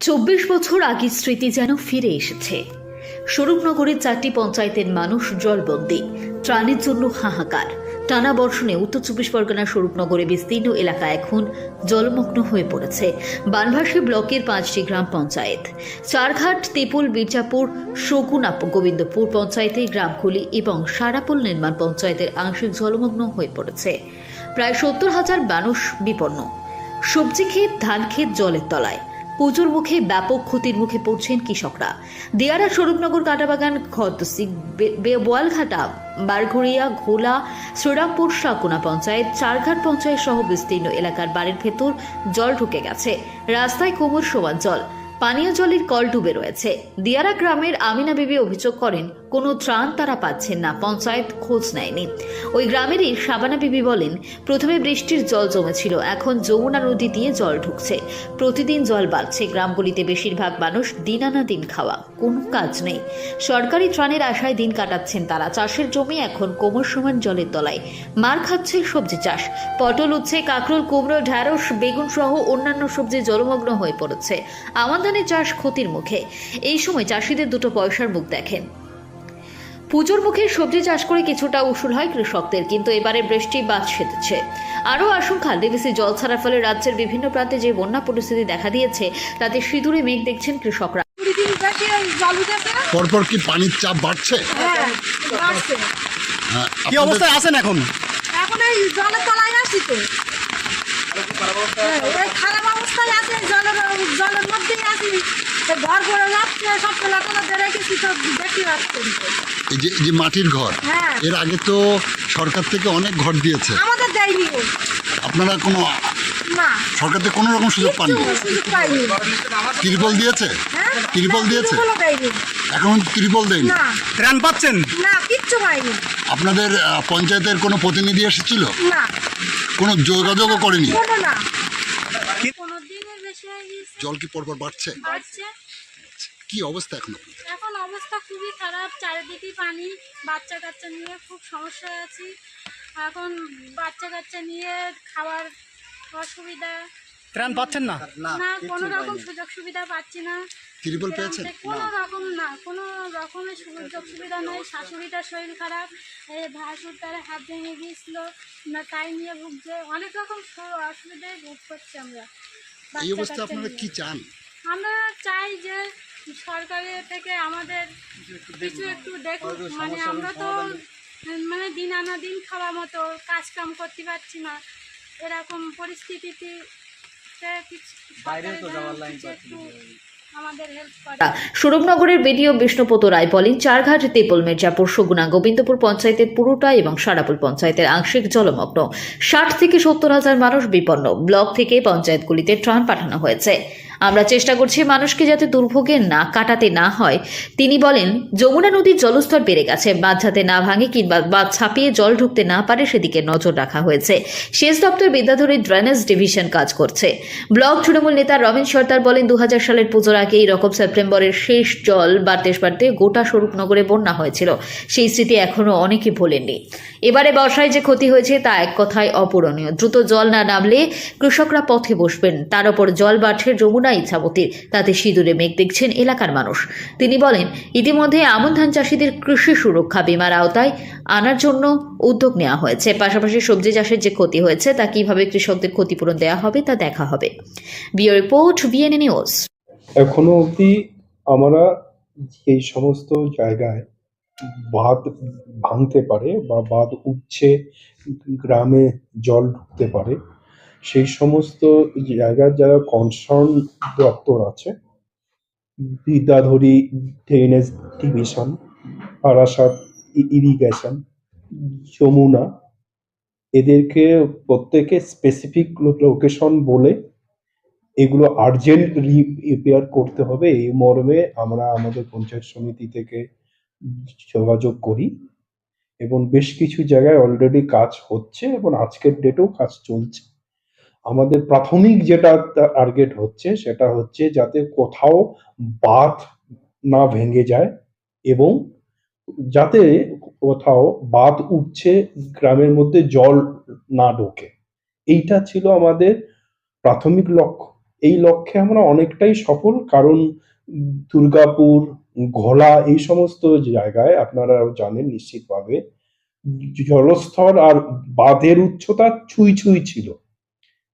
চব্বিশ বছর আগের স্মৃতি যেন ফিরে এসেছে। স্বরূপনগরের চারটি পঞ্চায়েতের মানুষ জলবন্দী, ত্রাণের জন্য হাহাকার। টানা বর্ষণে উত্তর চব্বিশ পরগনার স্বরূপনগরে বিস্তীর্ণ এলাকা এখন জলমগ্ন হয়ে পড়েছে। বানভাসী ব্লকের পাঁচটি গ্রাম পঞ্চায়েত। চারঘাট তেপুল মির্জাপুর শগুনা গোবিন্দপুর পঞ্চায়েতে গ্রামগুলি এবং সারাপুল নির্মাণ পঞ্চায়েতের আংশিক জলমগ্ন হয়ে পড়েছে। প্রায় সত্তর হাজার মানুষ বিপন্ন। সবজি ক্ষেত, ধান ক্ষেত জলের তলায়। পুজোর মুখে ব্যাপক ক্ষতির মুখে পড়ছেন কৃষকরা। দেয়ারা স্বরূপনগর কাটাবাগান খতসিক বোয়ালঘাটা, বারঘড়িয়া, ঘোলা, শ্রীরামপুর সাকুনা পঞ্চায়েত, চারঘাট পঞ্চায়েত সহ বিস্তীর্ণ এলাকার বাড়ির ভেতর জল ঢুকে গেছে। রাস্তায় কোমর সমান জল। পানীয় জলের কল ডুবে রয়েছে। দিয়ারা গ্রামের আমিনা বিবি অভিযোগ করেন কোনো ত্রাণ তারা পাচ্ছেন না, পঞ্চায়েত খোঁজ নেয়নি। ওই গ্রামেরই সাবানা বিবি বলেন, প্রথমে বৃষ্টির জল জমেছিল, এখন যমুনা নদী দিয়ে জল ঢুকছে। প্রতিদিন জল বাড়ছে, গ্রামগুলিতে বেশিরভাগ মানুষ দিন আনা দিন খাওয়া, কোনো কাজ নেই। সরকারি ত্রাণের আশায় দিন কাটাচ্ছেন তারা, চাষের জমি এখন কোমর সমান জলের তলায়। মার খাচ্ছে সবজি চাষ, পটল উচ্ছে, কাঁকরোল, কুমড়ো, ঢ্যাঁড়স, বেগুন সহ অন্যান্য সবজি জলমগ্ন হয়ে পড়েছে। আমাদানি চাষ ক্ষতির মুখে। এই সময় চাষিদের দুটো পয়সার মুখ দেখেন। পুজোর মুখে সবজি চাষ করে কিছুটা উসুল হয় কৃষকদের কিন্তু এবারে বৃষ্টি বাদ সেধেছে। আরও আশঙ্কা ডিভিসি জল ছাড়ার ফলে রাজ্যের বিভিন্ন প্রান্তে যে বন্যা পরিস্থিতি দেখা দিয়েছে তাতে সিঁদুরে মেঘ দেখছেন কৃষকরা। পরপর কি পানির চাপ বাড়ছে? হ্যাঁ বাড়ছে কি অবস্থায় আছেন এখন? এখন এই জলের তলায় আছি তো। হ্যাঁ, খারাপ অবস্থায় আছে জলের জলের মধ্যেই আছি। ঘর করে যাচ্ছে সব তোলা বেড়ে গেছি তো দেখতে এই যে এই যে মাটির ঘর হ্যাঁ। এর আগে তো সরকার থেকে অনেক ঘর দিয়েছে। আমাদের দেয়নি। ও আপনারা কোনো না। সরকার থেকে কোনো রকম সুযোগ পাননি? কিচ্ছু সুযোগ পাইনি। ত্রিপল দিয়েছে? হ্যাঁ ত্রিপল না, দিয়েছে? ত্রিপলও দেয়নি। এখন ত্রিপল দেয়নি? না। ত্রাণ পাচ্ছেন? না কিচ্ছু পাইনি। আপনাদের আহ, পঞ্চায়েতের কোনো প্রতিনিধি এসেছিল? না। কোনো যোগাযোগও করেনি? কোনো না পনেরো দিনের বেশি হয়ে গেছে জল কি পরপর বাড়ছে? বাড়ছে। কি অবস্থা এখন এখন অবস্থা খুবই খারাপ চারিদিকে পানি বাচ্চা কাচ্চা নিয়ে খুব সমস্যায় আছি। এখন বাচ্চা কাচ্চা নিয়ে খাওয়ার অসুবিধা। ত্রাণ পাচ্ছেন না? না কোনো রকম সুযোগ সুবিধা পাচ্ছি না। ত্রিপল পেয়েছেন? কোনো রকম না কোনো রকমের সুযোগ সুবিধা নেই শাশুড়িটার শরীর খারাপ এই ভাসুর তার হাত ভেঙে গিয়েছিল না তাই নিয়ে ভুগছে অনেক রকম অসুবিধায় ভোগ করছি আমরা। এই অবস্থা আপনারা কি চান? আমরা চাই যে সরকারের থেকে আমাদের কিছু একটু দেখুন। মানে আমরা তো মানে দিন আনা দিন খাওয়া মতো কাজ কাম করতে পারছি না। এরকম পরিস্থিতিতে বাইরে তো যাওয়ার লাইন একটু করে। বিডিও বিষ্ণুপত রায় বলেন চারঘাট, তেপল, মির্জাপুর, সুগুনা, গোবিন্দপুর পঞ্চায়েতের পুরোটা এবং সারাপুল পঞ্চায়েতের আংশিক জলমগ্ন। ষাট থেকে সত্তর হাজার মানুষ বিপন্ন। ব্লক থেকে পঞ্চায়েতগুলিতে ত্রাণ পাঠানো হয়েছে। আমরা চেষ্টা করছি মানুষকে যাতে দুর্ভোগে না কাটাতে না হয়। তিনি বলেন, যমুনা নদীর জলস্তর বেড়ে গেছে, বাঁধ যাতে না ভাঙে কিংবা বাঁধ ছাপিয়ে জল ঢুকতে না পারে সেদিকে নজর রাখা হয়েছে। সেচ দপ্তর বিদ্যাধরী ড্রেনেজ ডিভিশন কাজ করছে। ব্লক তৃণমূল নেতা রমেন সর্দার বলেন দু হাজার সালের পুজোর আগে এই রকম সেপ্টেম্বরের শেষ জল বাড়তে বাড়তে গোটা স্বরূপনগরে বন্যা হয়েছিল। সেই স্মৃতি এখনও অনেকে ভোলেননি। এবারে বর্ষায় যে ক্ষতি হয়েছে তা এক কথায় অপূরণীয়। দ্রুত জল না নামলে কৃষকরা পথে বসবেন। তার ওপর জল বাড়ছে যমুনা ইচ্ছাবতীর। তাতে সিঁদুরে মেঘ দেখছেন এলাকার মানুষ। তিনি বলেন, ইতিমধ্যে আমন ধান চাষিদের কৃষি সুরক্ষা বিমার আওতায় আনার জন্য উদ্যোগ নেওয়া হয়েছে। পাশাপাশি সবজি চাষের যে ক্ষতি হয়েছে, তা কীভাবে কৃষকদের ক্ষতিপূরণ দেওয়া হবে, তা দেখা হবে। Bio report B N A news. এখনও অবধি আমরা এই সমস্ত জায়গায় বাঁধ ভাঙতে পারে বা বাঁধ উঠছে গ্রামে জল ঢুকতে পারে। সেই সমস্ত জায়গার যারা কনসার্ন দপ্তর আছে, Bidyadhari drainage division Barasat irrigation Jamuna, এদেরকে প্রত্যেকে স্পেসিফিক লোকেশন বলে এগুলো আর্জেন্ট রিপেয়ার করতে হবে। এই মর্মে আমরা আমাদের পঞ্চায়েত সমিতি থেকে যোগাযোগ করি এবং বেশ কিছু জায়গায় অলরেডি কাজ হচ্ছে এবং আজকের ডেটেও কাজ চলছে। আমাদের প্রাথমিক যেটা টার্গেট হচ্ছে সেটা হচ্ছে যাতে কোথাও বাঁধ না ভেঙে যায় এবং যাতে কোথাও বাঁধ উঠছে গ্রামের মধ্যে জল না ঢোকে। এইটা ছিল আমাদের প্রাথমিক লক্ষ্য। এই লক্ষ্যে আমরা অনেকটাই সফল, কারণ দুর্গাপুর, ঘোলা এই সমস্ত জায়গায় আপনারা জানেন নিশ্চিতভাবে জলস্তর আর বাঁধের উচ্চতা ছুঁই ছুঁই ছিল।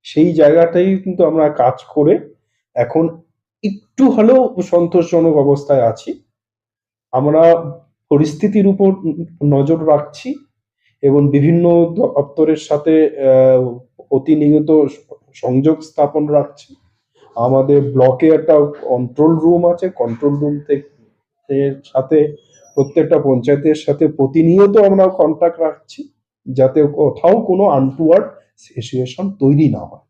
সেই জায়গাটাই কিন্তু আমরা কাজ করে এখন একটু হলেও সন্তোষজনক অবস্থায় আছি। আমরা পরিস্থিতির উপর নজর রাখছি এবং বিভিন্ন দপ্তরের সাথে প্রতিনিয়ত সংযোগ স্থাপন রাখছি। আমাদের ব্লকে একটা কন্ট্রোল রুম আছে কন্ট্রোল রুম থেকে সাথে প্রত্যেকটা পঞ্চায়েতের সাথে প্রতিনিয়ত আমরা কন্ট্যাক্ট রাখছি। যাতে কোথাও কোনো আনটুয়ার্ড সিচুয়েশন তৈরি না হয়।